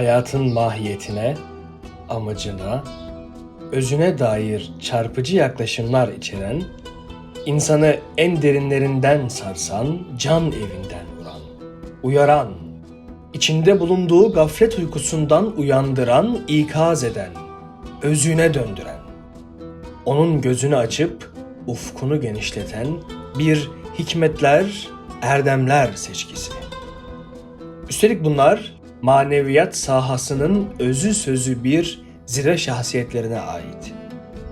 hayatın mahiyetine, amacına, özüne dair çarpıcı yaklaşımlar içeren, insanı en derinlerinden sarsan, can evinden vuran, uyaran, içinde bulunduğu gaflet uykusundan uyandıran, ikaz eden, özüne döndüren, onun gözünü açıp ufkunu genişleten bir hikmetler, erdemler seçkisi. Üstelik bunlar maneviyat sahasının özü sözü bir zirve şahsiyetlerine ait.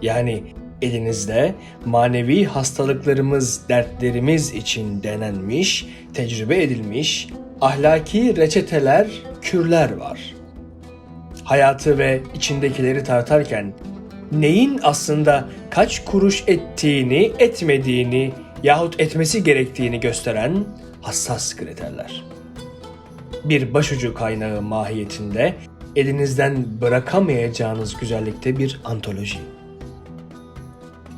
Yani elinizde manevi hastalıklarımız, dertlerimiz için denenmiş, tecrübe edilmiş ahlaki reçeteler, kürler var. Hayatı ve içindekileri tartarken neyin aslında kaç kuruş ettiğini, etmediğini yahut etmesi gerektiğini gösteren hassas kriterler bir başucu kaynağı mahiyetinde elinizden bırakamayacağınız güzellikte bir antoloji.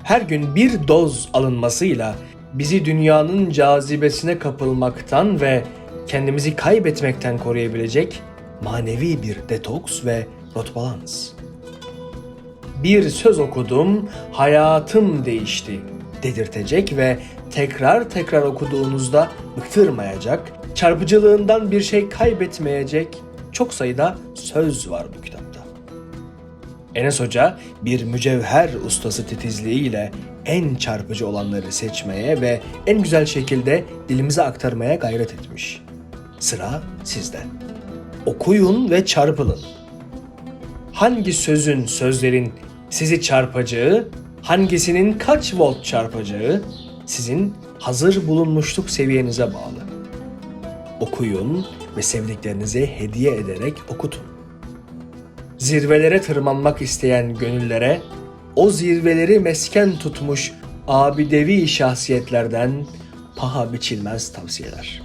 Her gün bir doz alınmasıyla bizi dünyanın cazibesine kapılmaktan ve kendimizi kaybetmekten koruyabilecek manevi bir detoks ve rotbalans. Bir söz okudum, hayatım değişti dedirtecek ve tekrar tekrar okuduğunuzda bıktırmayacak, çarpıcılığından bir şey kaybetmeyecek çok sayıda söz var bu kitapta. Enes Hoca bir mücevher ustası titizliğiyle en çarpıcı olanları seçmeye ve en güzel şekilde dilimize aktarmaya gayret etmiş. Sıra sizde. Okuyun ve çarpılın. Hangi sözün, sözlerin sizi çarpacağı, hangisinin kaç volt çarpacağı sizin hazır bulunmuşluk seviyenize bağlı. Okuyun ve sevdiklerinize hediye ederek okutun. Zirvelere tırmanmak isteyen gönüllere o zirveleri mesken tutmuş abidevi şahsiyetlerden paha biçilmez tavsiyeler.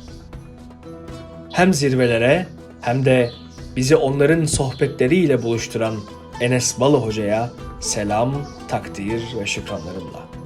Hem zirvelere hem de bizi onların sohbetleriyle buluşturan Enes Balı Hoca'ya selam, takdir ve şükranlarımla.